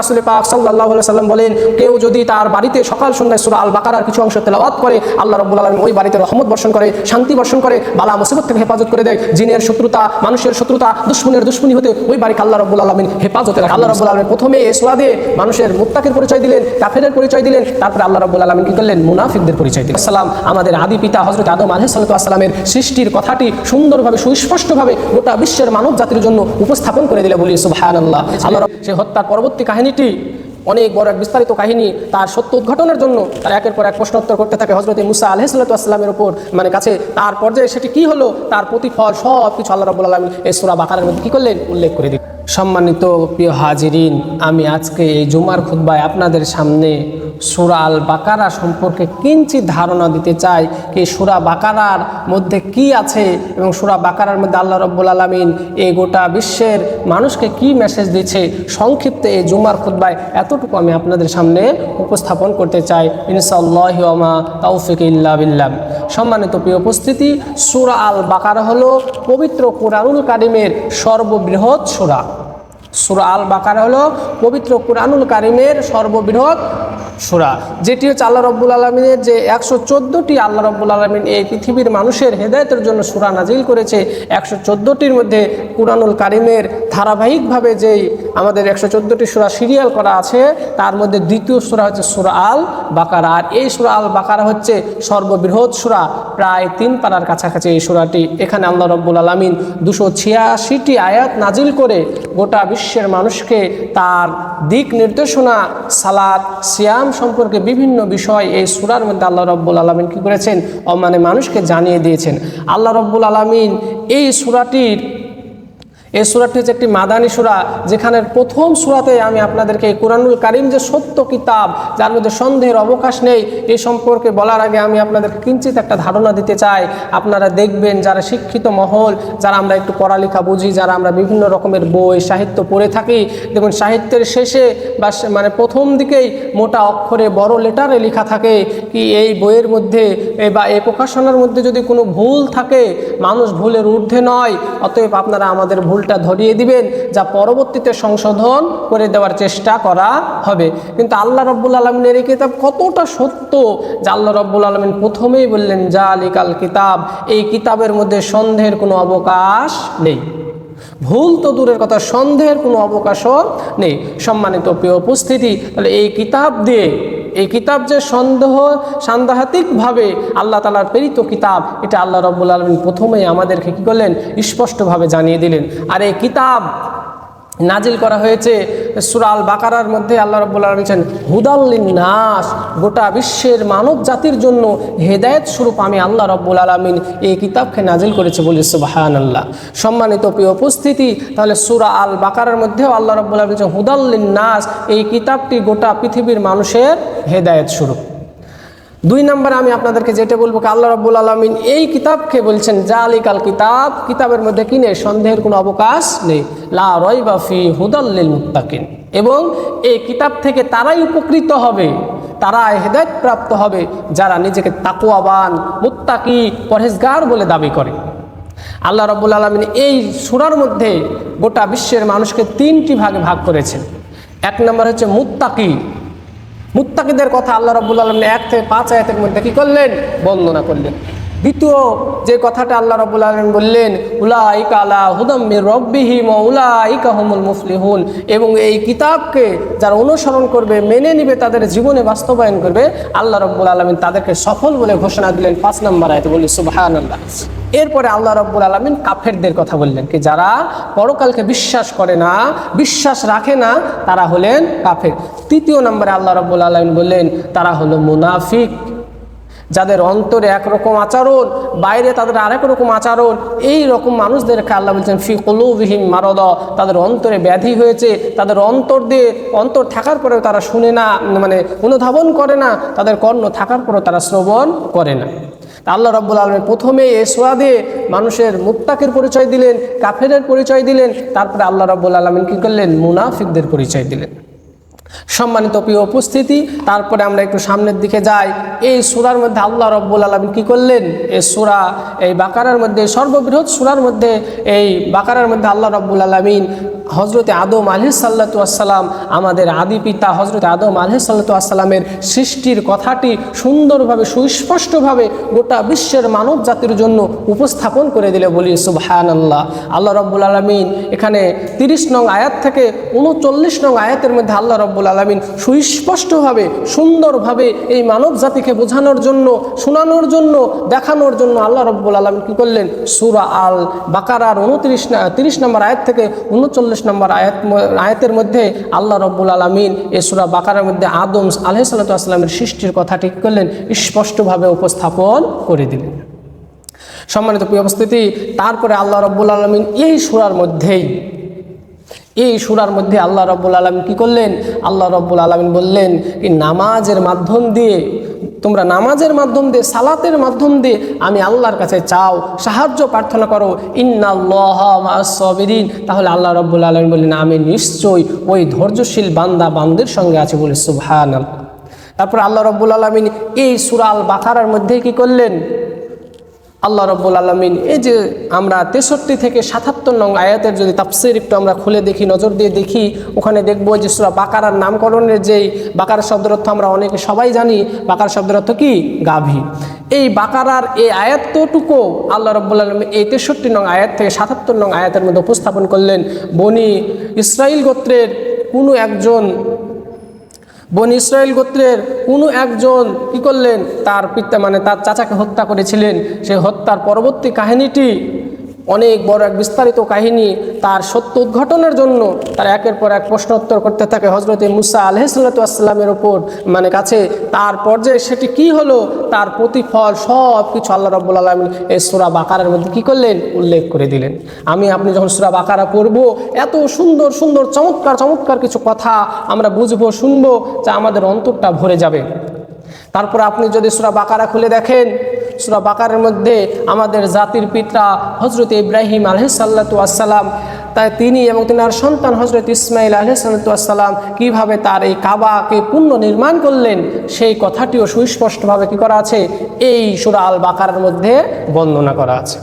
রাসুল পাক সাল্লাহ সাল্লাম বলেন, কেউ যদি তার বাড়িতে সকাল সন্ধ্যায় সুরা আল বাকারার কিছু অংশ তেলাওয়াত করে, আল্লাহ রব্বুল আলম ওই বাড়িতে রহমত বর্ষণ করে, শান্তি বর্ষণ করে, বালা মুসিবত থেকে হেফাজত করে দেয়। জিনের শত্রুতা, মানুষের শত্রুতা, দুশ্মনের দুশ্মনী হতে ওই বাড়িকে আল্লাহ রব্বুল আলমিন হেফাজতে রাখে আল্লাহ রব্বুল আলমিন প্রথমে এই সুরা দিয়ে মানুষের মুত্তাকের পরিচয় দিলেন, কাফেরের পরিচয় দিলেন, তারপরে আল্লাহ রব্বুল আলমিন কি করলেন? মুনাফিকদের পরিচয় দিলেন। সালাম আমাদের আদি পিতা হজরত আদম আলহ সাল্লামের সৃষ্টির কথাটি সুন্দরভাবে, সুস্পষ্টভাবে গোটা বিশ্বের মানব জাতির জন্য উপস্থাপন করে দিলে বলি সুবহান আল্লাহ আল্লাহ সে হত্যার পরবর্তী কাহিনীটি অনেক বড় এক বিস্তারিত কাহিনী তার সত্য উদ্ঘাটনের জন্য তার একের পর এক প্রশ্নোত্তর করতে থাকে হজরত মুসা আলহিসাল্লামের উপর। মানে কাছে তার পর্যায়ে সেটি কি হলো, তার প্রতিফল সব কিছু আল্লাহ রবুল আলম এই সুরা বাকারের মধ্যে কী করলেন? উল্লেখ করে দিন সম্মানিত প্রিয় হাজিরিন, আমি আজকে এই জুমার খুদ্বায় আপনাদের সামনে সুরা আল বাকারা সম্পর্কে কিঞ্চিত ধারণা দিতে চাই কি সুরা বাকারার মধ্যে কি আছে এবং সুরা বাকারার মধ্যে আল্লাহ রব্বুল আলমিন এই গোটা বিশ্বের মানুষকে কি মেসেজ দিচ্ছে? সংক্ষিপ্তে এই জুমার খুদ্বায় এতটুকু আমি আপনাদের সামনে উপস্থাপন করতে চাই। ইনশাল্লাহমা তৌফিক ইল্লা বিল্লাম সম্মানিত প্রিয় উপস্থিতি, সুরা আল বাকার হলো পবিত্র কোরআনুল কারিমের সর্ববৃহৎ সুরা। সুরা আল বাকার হলো পবিত্র কোরআনুল কারিমের সর্ববৃহৎ সুরা। যেটি হচ্ছে আল্লাহ রব্বুল আলমিনের যে একশো চোদ্দোটি আল্লাহ রব্বুল আলমিন এই পৃথিবীর মানুষের হেদায়তের জন্য সুরা নাজিল করেছে, একশো চোদ্দোটির মধ্যে কুরআনুল কারিমের ধারাবাহিকভাবে যেই আমাদের একশো চোদ্দোটি সুরা সিরিয়াল করা আছে, তার মধ্যে দ্বিতীয় সুরা হচ্ছে সুরা আল বাকারা আর এই সুরা আল বাকারা হচ্ছে সর্ববৃহৎ সুরা। প্রায় তিন পাড়ার কাছাকাছি এই সুরাটি। এখানে আল্লাহ রব্বুল আলমিন দুশো ছিয়াশিটি আয়াত নাজিল করে গোটা বিশ্বের মানুষকে তার দিক নির্দেশনা সালাদ সিয়াম সম্পর্কে বিভিন্ন বিষয় এই সুরার মধ্যে আল্লাহ রব্বুল আলমিন কী করেছেন? মানে মানুষকে জানিয়ে দিয়েছেন। আল্লাহ রব্বুল আলমিন এই সুরাটির এই সুরাটি হচ্ছে একটি মাদানী সুরা, যেখানে প্রথম সুরাতে আমি আপনাদেরকে এই কোরআনুল কারিম যে সত্য কিতাব, যার মধ্যে সন্দেহের অবকাশ নেই এই সম্পর্কে বলার আগে আমি আপনাদেরকে কিঞ্চিত একটা ধারণা দিতে চাই। আপনারা দেখবেন যারা শিক্ষিত মহল, যারা আমরা একটু পড়ালেখা বুঝি, যারা আমরা বিভিন্ন রকমের বই, সাহিত্য পড়ে থাকি, দেখুন সাহিত্যের শেষে বা মানে প্রথম দিকেই মোটা অক্ষরে বড় লেটারে লেখা থাকে কি এই বইয়ের মধ্যে বা এই প্রকাশনার মধ্যে যদি কোনো ভুল থাকে, মানুষ ভুলের ঊর্ধ্বে নয়, অতএব আপনারা আমাদের ভুলটা ধরিয়ে দিবেন, যা পরবর্তীতে সংশোধন করে দেওয়ার চেষ্টা করা হবে। কিন্তু আল্লাহ রব্বুল আলমিনের এই কিতাব কতটা সত্য যে আল্লাহ রব্বুল আলমিন প্রথমেই বললেন যা আলিকাল কিতাব এই কিতাবের মধ্যে সন্দেহের কোনো অবকাশ নেই। ভুল তো দূরের কথা, সন্দেহের কোনো অবকাশও নেই। সম্মানিত প্রিয় উপস্থিতি, তাহলে এই কিতাব দিয়ে এই কিতাব যে সন্দেহ, সান্দাহাতিকভাবে আল্লাহ তালার প্রেরিত কিতাব, এটা আল্লাহ রব্বুল আলমিন প্রথমেই আমাদেরকে কী করলেন? স্পষ্টভাবে জানিয়ে দিলেন। আর এই কিতাব নাজিল করা হয়েছে সুরাল বাকারার মধ্যে আল্লাহ রব্বুল আলম বলছেন হুদাল্লিন নাস গোটা বিশ্বের মানব জাতির জন্য হেদায়ত স্বরূপ আমি আল্লাহ রব্বুল আলমিন এই কিতাবকে নাজিল করেছে বলে সুবাহান আল্লাহ সম্মানিত প্রিয় উপস্থিতি, তাহলে সুরা আল বাকারার মধ্যেও আল্লাহ রব্বুল আলম বলছেন হুদাল্লিন নাস এই কিতাবটি গোটা পৃথিবীর মানুষের হেদায়ত স্বরূপ। দুই নম্বরে আমি আপনাদেরকে যেটা বলব আল্লাহ রব্বুল আলমিন এই কিতাবকে বলছেন, জালিকাল কিতাব কিতাবের মধ্যে কিনে সন্দেহের কোনো অবকাশ নেই। লা রয় বাফি হুদাল্লিল মুত্তাকিন এবং এই কিতাব থেকে তারাই উপকৃত হবে তারা হেদায়ত প্রাপ্ত হবে, যারা নিজেকে তাকুয়াবান মুত্তাকি, পরহেজগার বলে দাবি করে। আল্লাহ রব্বুল আলমিন এই সুরার মধ্যে গোটা বিশ্বের মানুষকে তিনটি ভাগে ভাগ করেছেন। এক নম্বর হচ্ছে মুত্তাকি মুত্তাকিদের কথা আল্লাহ রব্বুল আলম এক থেকে পাঁচ আয়াতের মধ্যে কি করলেন? বর্ণনা করলেন। দ্বিতীয় যে কথাটা আল্লাহ রব্বুল আলম বললেন উলা ইকা আলা হুদম্মির রব্বিহিম উলা ইকা মুফলিহুন এবং এই কিতাবকে যারা অনুসরণ করবে, মেনে নিবে, তাদের জীবনে বাস্তবায়ন করবে, আল্লাহ রব্বুল আলমিন তাদেরকে সফল বলে ঘোষণা দিলেন পাঁচ নম্বর আয়তে। বলি সুবাহান আল্লাহ এরপরে আল্লাহ রব্বুল আলমিন কাফেরদের কথা বললেন কি, যারা পরকালকে বিশ্বাস করে না, বিশ্বাস রাখে না, তারা হলেন কাফের। তৃতীয় নম্বরে আল্লাহ রব্বুল আলমিন বললেন, তারা হলো মুনাফিক। যাদের অন্তরে একরকম আচরণ, বাইরে তাদের আরেক রকম আচরণ, এই রকম মানুষদেরকে আল্লাহ বলছেন, ফি কলুবিহীন মারদ, তাদের অন্তরে ব্যাধি হয়েছে, তাদের অন্তর দিয়ে, অন্তর থাকার পরেও তারা শুনে না মানে অনুধাবন করে না, তাদের কর্ণ থাকার পরেও তারা শ্রবণ করে না। আল্লাহ রব্বুল আলমী প্রথমে এ সোয়া দিয়ে মানুষের মুক্তাকের পরিচয় দিলেন, কাফেরের পরিচয় দিলেন, তারপরে আল্লাহ রব্বুল আলমিন কী করলেন? মুনাফিকদের পরিচয় দিলেন। সম্মানিত প্রিয় উপস্থিতি, তারপরে আমরা একটু সামনের দিকে যাই। এই সুরার মধ্যে আল্লাহ রব্বুল আলম কী করলেন? এই সুরা, এই বাকারার মধ্যে, সর্ববৃহৎ সুরার মধ্যে, এই বাকারার মধ্যে আল্লাহ রব্বুল আলমিন হজরতে আদম আসসালাম আমাদের আদি পিতা হজরত আদম আলহ সাল্লাতু আসসালামের সৃষ্টির কথাটি সুন্দরভাবে, সুস্পষ্টভাবে গোটা বিশ্বের মানব জাতির জন্য উপস্থাপন করে দিলে বলি সুবহান আল্লাহ আল্লাহ রব্বুল আলমিন এখানে তিরিশ নং আয়াত থেকে উনচল্লিশ নং আয়াতের মধ্যে আল্লাহ রব্বুল আলমিন সুস্পষ্টভাবে, সুন্দরভাবে এই মানব জাতিকে বোঝানোর জন্য, শোনানোর জন্য, দেখানোর জন্য আল্লাহ রব্বুল আলমিন কী করলেন? সুরা আল বাকারার উনত্রিশ, তিরিশ নম্বর আয়াত থেকে উনচল্লিশ নম্বর আয়াত আয়াতের মধ্যে আল্লাহ রব্বুল আলমিন এই সুরা বাকারার মধ্যে আদম আলহ সাল্লামের সৃষ্টির কথা ঠিক করলেন, স্পষ্টভাবে উপস্থাপন করে দিলেন। সম্মানিত প্রিয় উপস্থিতি, তারপরে আল্লাহ রব্বুল আলমিন এই সুরার মধ্যেই, এই সুরার মধ্যে আল্লাহ রব্বুল আলমিন কী করলেন? আল্লাহ রব্বুল আলমিন বললেন, এই নামাজের মাধ্যম দিয়ে তোমরা নামাজের মাধ্যম দিয়ে, সালাতের মাধ্যম দিয়ে আমি আল্লাহর কাছে চাও, সাহায্য প্রার্থনা করো। ইন্নাল্লাহবিন তাহলে আল্লাহ রব্বুল আলম বললেন, আমি নিশ্চয়ই ওই ধৈর্যশীল বান্দা বান্দের সঙ্গে আছে বলে সুভান তারপর আল্লাহ রব্বুল আলমিন এই সুরাল বাকারার মধ্যে কি করলেন? আল্লাহ রব্বুল আলমিন, এই যে আমরা তেষট্টি থেকে সাতাত্তর নং আয়াতের যদি তাফসির একটু আমরা খুলে দেখি, নজর দিয়ে দেখি, ওখানে দেখব যে সুরা বাকারার নামকরণের যেই বাকার শব্দের অর্থ আমরা অনেকে সবাই জানি, বাকার শব্দের অর্থ কি? গাভী। এই বাকারার এই আয়াতটুকু আল্লাহ রব্বুল আলম এই তেষট্টি নং আয়াত থেকে সাতাত্তর নং আয়াতের মধ্যে উপস্থাপন করলেন। বনি ইসরায়েল গোত্রের কোনো একজন বন ইসরায়েল গোত্রের কোনো একজন কি করলেন? তার পিতা মানে তার চাচাকে হত্যা করেছিলেন। সেই হত্যার পরবর্তী কাহিনীটি অনেক বড় এক বিস্তারিত কাহিনী তার সত্য উদ্ঘাটনের জন্য তার একের পর এক প্রশ্ন উত্তর করতে থাকে হজরতে মুসা আলহিসাল্লাতামের ওপর মানে কাছে তার পর্যায়ে সেটি কি হলো? তার প্রতিফল সব কিছু আল্লাহ রব্বুল আলমিন এই সুরা বাকারের মধ্যে কী করলেন? উল্লেখ করে দিলেন। আমি, আপনি যখন সুরা বাকারা পড়ব, এত সুন্দর সুন্দর, চমৎকার চমৎকার কিছু কথা আমরা বুঝব, শুনব যা আমাদের অন্তরটা ভরে যাবে। তারপর আপনি যদি সুরা বাকারা খুলে দেখেন সুরা বাকারের মধ্যে আমাদের জাতির পিতা হজরত ইব্রাহিম আলহিসাল্লাতু আসসালাম তাই তিনি এবং তিনার সন্তান হজরত ইসমাইল আলহিসাল্লাম কীভাবে তার এই কাবাকে পুণ্য নির্মাণ করলেন, সেই কথাটিও সুস্পষ্টভাবে কি করা আছে? এই সুরা আল বাকারের মধ্যে বর্ণনা করা আছে।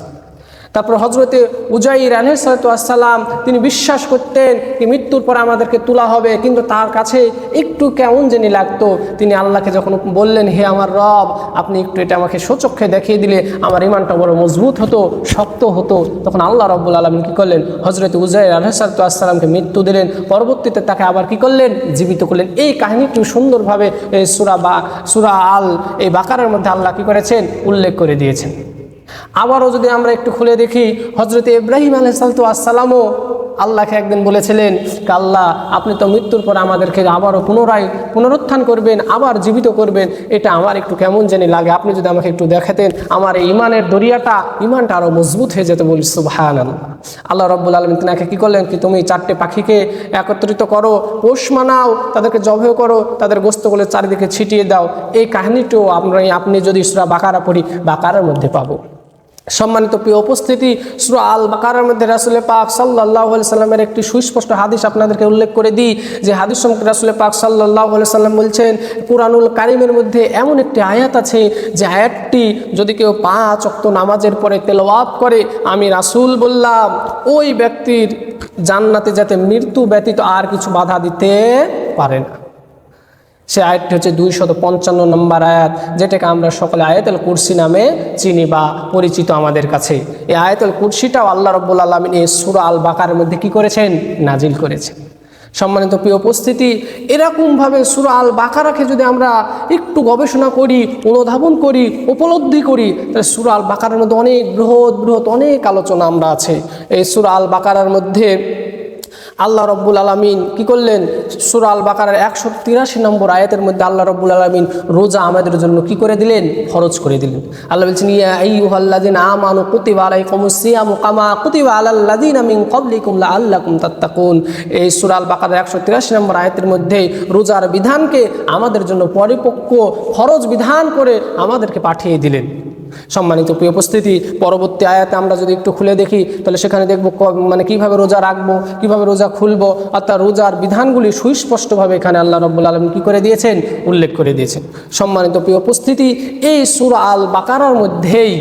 তারপর হজরতে উজাইর আলহাম তিনি বিশ্বাস করতেন কি মৃত্যুর পর আমাদেরকে তোলা হবে, কিন্তু তার কাছে একটু কেমন জানি লাগতো। তিনি আল্লাহকে যখন বললেন, হে আমার রব, আপনি একটু এটা আমাকে সচক্ষে দেখিয়ে দিলে আমার ইমানটা বড় মজবুত হতো, শক্ত হতো। তখন আল্লাহ রব্বুল আলমিন কী করলেন? হজরত উজাইর আলহাসাল্লামকে মৃত্যু দিলেন। পরবর্তীতে তাকে আবার কি করলেন? জীবিত করলেন। এই কাহিনীটি সুন্দরভাবে সুরা বা, সুরা আল, এই বাকারের মধ্যে আল্লাহ কী করেছেন? উল্লেখ করে দিয়েছেন। আবারও যদি আমরা একটু খুলে দেখি হজরত ইব্রাহিম আলহামতু আসসালামও আল্লাহকে একদিন বলেছিলেন আল্লাহ, আপনি তো মৃত্যুর পর আমাদেরকে আবারও পুনরায় পুনরুত্থান করবেন, আবার জীবিত করবেন। এটা আমার একটু কেমন জানি লাগে। আপনি যদি আমাকে একটু দেখাতেন, আমার এই ইমানের দরিয়াটা ইমানটা আরও মজবুত হয়ে যেত বলি সুবাহান আল্লাহ রব্বুল আলমিন তিনাকে কী করলেন কি, তুমি চারটে পাখিকে একত্রিত করো, পোষ মানাও, তাদেরকে জবেও করো, তাদের গোস্তগুলো চারিদিকে ছিটিয়ে দাও। এই কাহিনীটিও আমরা, আপনি যদি সুরা বাকারা পড়ি, বাকারার মধ্যে পাবো। সম্মানিত প্রিয় উপস্থিতি, সুরা আল বাকারের মধ্যে রাসুলের পাক সাল্লাহ সাল্লামের একটি সুস্পষ্ট হাদিস আপনাদেরকে উল্লেখ করে দিই। যে হাদিস সম্পর্কে রাসুলের পাক সাল্লাহ সাল্লাম বলছেন, কুরআনুল কারিমের মধ্যে এমন একটি আয়াত আছে, যে আয়াতটি যদি কেউ পাঁচ অক্ত নামাজের পরে তেলাওয়াত করে, আমি রাসুল বললাম, ওই ব্যক্তির জান্নাতে যাতে মৃত্যু ব্যতীত আর কিছু বাধা দিতে পারে না। সে আয়াতটি হচ্ছে দুইশত পঞ্চান্ন নম্বর আয়াত, যেটাকে আমরা সকলে আয়াতুল কুরসি নামে চিনি বা পরিচিত আমাদের কাছে। এই আয়াতুল কুরসিটাও আল্লাহ রব্বুল আলমিন এই সুরা আল বাকারের মধ্যে কি করেছেন? নাজিল করেছেন। সম্মানিত প্রিয় উপস্থিতি, এরকমভাবে সুরা আল বাকারাকে যদি আমরা একটু গবেষণা করি, অনুধাবন করি, উপলব্ধি করি, তাহলে সুরা আল বাকারের মধ্যে অনেক বৃহৎ বৃহৎ অনেক আলোচনা আমরা আছে। এই সুরা আল বাকারার মধ্যে আল্লাহ রব্বুল আলমিন কি করলেন? সুরাল বাকারের একশো তিরাশি নম্বর আয়াতের মধ্যে আল্লাহ রব্বুল আলমিন রোজা আমাদের জন্য কি করে দিলেন? খরচ করে দিলেন। আল্লাহ বলছেন, ইয়া আইয়ুহাল্লাযিন আমানু কুতিবা আলাইকুমুস সিয়ামু কামা কুতিবা আলাল্লাযিনা মিন ক্বাবলিকুম লাআল্লাকুম তাত্তাকুন। এই সুরাল বাকারের একশো তিরাশি নম্বর আয়াতের মধ্যে রোজার বিধানকে আমাদের জন্য পরিপক্ক খরচ বিধান করে আমাদেরকে পাঠিয়ে দিলেন। সম্মানিত প্রিয় উপস্থিতি, পরবর্তী আয়াতে আমরা যদি একটু খুলে দেখি, তাহলে সেখানে দেখব মানে কীভাবে রোজা রাখব, কীভাবে রোজা খুলবো, অর্থাৎ রোজার বিধানগুলি সুস্পষ্টভাবে এখানে আল্লাহ রব্বুল আলম কী করে দিয়েছেন? উল্লেখ করে দিয়েছেন। সম্মানিত প্রিয় উপস্থিতি, এই সুর আল বাকারার মধ্যেই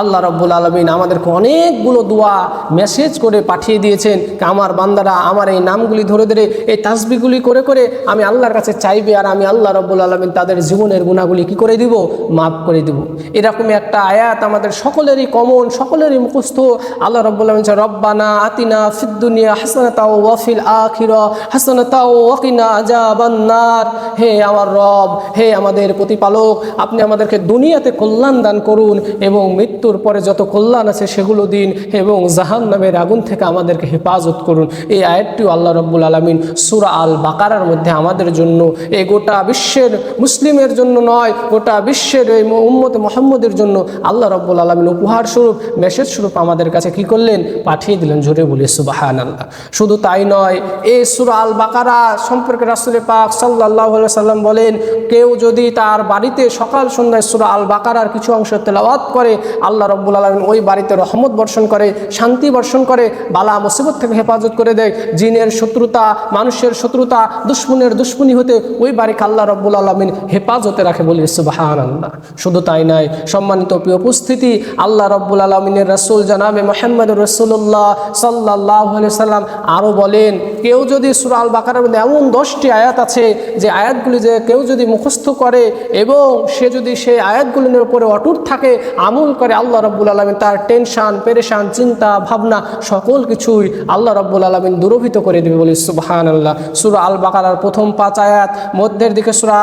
আল্লাহ রব্বুল আলমিন আমাদেরকে অনেকগুলো দোয়া মেসেজ করে পাঠিয়ে দিয়েছেন আমার বান্দারা, আমার এই নামগুলি ধরে ধরে, এই তাসবিগুলি করে করে আমি আল্লাহর কাছে চাইবে আর আমি আল্লাহ রব্বুল আলমিন তাদের জীবনের গুণাগুলি কি করে দিব? মাফ করে দিব। এরকমই একটা আয়াত আমাদের সকলেরই কমন, সকলেরই মুখস্থ। আল্লাহ রব্বুল আলমিন রব্বানা আতিনা ফিদ্দুনিয়া হাসানাতাও ওয়াফিল আখির হাসানাতাও ওয়াকিনা আজাবান্নার হে আমার রব, হে আমাদের প্রতিপালক, আপনি আমাদেরকে দুনিয়াতে কল্যাণ দান করুন এবং মৃত্যুর পরে যত কল্যাণ আছে সেগুলো দিন এবং জাহান নামের আগুন থেকে আমাদেরকে হেফাজত করুন। এই আয়াতটিও আল্লাহ রব্বুল আলমিন সুরা আল বাকারার মধ্যে আমাদের জন্য এই গোটা বিশ্বের মুসলিমের জন্য নয়, গোটা বিশ্বের এই উম্মত মোহাম্মদের জন্য আল্লাহ রব্বুল আলমিন উপহার স্বরূপ, মেসেজ স্বরূপ আমাদের কাছে কি করলেন? পাঠিয়ে দিলেন জোরে বলি সুবাহান আল্লাহ শুধু তাই নয় এই সুরা আল বাকারা সম্পর্কে রাসুল পাক সাল্লাহ সাল্লাম বলেন, কেউ যদি তার বাড়িতে সকাল সন্ধ্যায় সুরা আল বাকারার কিছু অংশ তেলাওয়াত করে আল্লাহ রব্বুল আলমিন ওই বাড়িতে রহমত বর্ষণ করে, শান্তি বর্ষণ করে, বালা মুসিবত থেকে হেফাজত করে দেয়। জিনের শত্রুতা, মানুষের শত্রুতা, দুশ্মনের দুশ্মনী হতে ওই বাড়িকে আল্লাহ রব্বুল আলমিন হেফাজতে রাখে বলি সুবাহান আল্লাহ শুধু তাই নয়, সম্মানিত প্রিয় উপস্থিতি, আল্লাহ রব্বুল আলমিনের রসুল জানাবে মোহাম্মদ রসুল্লাহ সাল্লাহ সাল্লাম আরও বলেন, কেউ যদি সুরা আল বাকারের মধ্যে এমন দশটি আয়াত আছে, যে আয়াতগুলি যে কেউ যদি মুখস্থ করে এবং সে যদি সেই আয়াতগুলির উপরে অটুট থাকে, আমল করে আল্লাহ রব্বুল আলমিন তার টেনশান, পেরেশান, চিন্তা, ভাবনা সকল কিছুই আল্লাহ রব্বুল আলমিন দূরভূত করে দেবে বলি সুবাহান আল্লাহ সুরা আল বাকারার প্রথম পাঁচ আয়াত, মধ্যের দিকে সুরা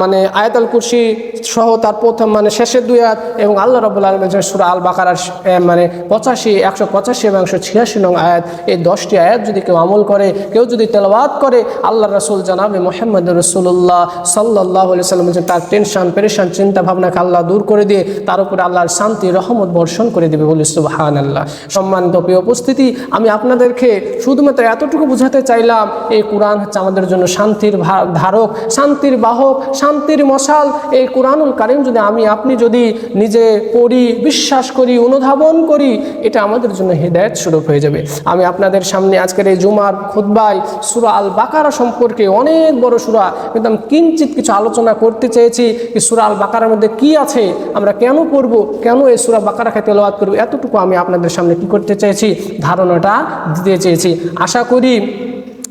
মানে আয়াত আল কুরসি সহ তার প্রথম মানে শেষের দুই আয়াত এবং আল্লাহ রব্বুল আলমিন সুরা আল বাকারার মানে পঁচাশি, একশো পঁচাশি এবং একশো ছিয়াশি নং আয়াত। এই দশটি আয়াত যদি কেউ আমল করে, কেউ যদি তেলাওয়াত করে, আল্লাহ রসুল জানাবে মোহাম্মদ রসুল্লাহ সাল্লাহ সাল্লাম তার টেনশন, পেরেশান, চিন্তা ভাবনাকে আল্লাহ দূর করে দিয়ে তার উপরে আল্লাহর শান্তি রহমত বর্ষণ করে দেবে বলি সুবাহান আল্লাহ সম্মানিত প্রিয় উপস্থিতি, আমি আপনাদেরকে শুধুমাত্র এতটুকু বোঝাতে চাইলাম, এই কোরআন হচ্ছে আমাদের জন্য শান্তির ধারক, শান্তির বাহক, শান্তির মশাল। এই কোরআনুল কারিম যদি আমি, আপনি যদি নিজে পড়ি, বিশ্বাস করি, অনুধাবন করি, এটা আমাদের জন্য হৃদায়ত স্বরূপ হয়ে যাবে। আমি আপনাদের সামনে আজকের এই জুমার খুদ্বাই সুরা আল বাকারা সম্পর্কে অনেক বড় সুরা আমি কিঞ্চিত কিছু আলোচনা করতে চেয়েছি সুরা আল বাকারার মধ্যে কি আছে, আমরা কেন পড়ব, কেন এই সুরা খেতে তেলাওয়াত করব। এতটুকু আমি আপনাদের সামনে কি করতে চেয়েছি, ধারণাটা দিতে চেয়েছি। আশা করি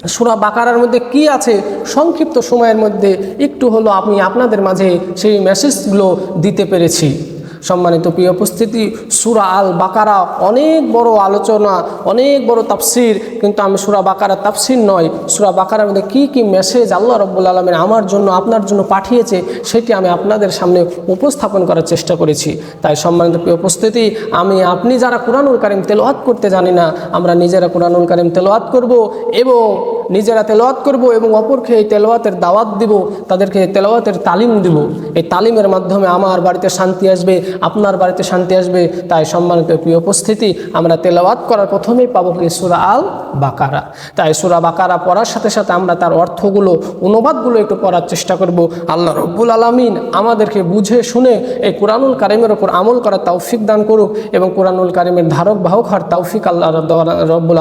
সুরা বাকারার মধ্যে কি আছে সংক্ষিপ্ত সময়ের মধ্যে একটু হলো আমি আপনাদের মাঝে সেই মেসেজগুলো দিতে পেরেছি। সম্মানিত প্রিয় উপস্থিতি, সুরা আল বাকারা অনেক বড় আলোচনা, অনেক বড় তাফসির, কিন্তু আমি সুরা বাকারা তাফসির নয়, সুরা বাকারার মধ্যে কী কী মেসেজ আল্লাহ রব্বুল আলমের আমার জন্য, আপনার জন্য পাঠিয়েছে, সেটি আমি আপনাদের সামনে উপস্থাপন করার চেষ্টা করেছি। তাই সম্মানিত প্রিয় উপস্থিতি, আমি, আপনি যারা কোরআনুল কারিম তেলোয়াত করতে জানি না, আমরা নিজেরা কোরআনুল কারিম তেলোয়াত করব এবং নিজেরা তেলাওয়াত করব এবং অপরকে এই তেলাওয়াতের দাওয়াত দিব, তাদেরকে তেলাওয়াতের তালিম দিব। এই তালিমের মাধ্যমে আমার বাড়িতে শান্তি আসবে, আপনার বাড়িতে শান্তি আসবে। তাই সম্মানিত প্রিয় উপস্থিতি, আমরা তেলাওয়াত করার প্রথমেই পাবো কি সুরা আল বাকারা তাই সুরা বাকারা পড়ার সাথে সাথে আমরা তার অর্থগুলো, অনুবাদগুলো একটু পড়ার চেষ্টা করব। আল্লাহ রব্বুল আলমিন আমাদেরকে বুঝে শুনে এই কোরআনুল কারিমের ওপর আমল করার তৌফিক দান করুক এবং কোরআনুল কারিমের ধারক বাহক হওয়ার তৌফিক আল্লাহ রব্বুল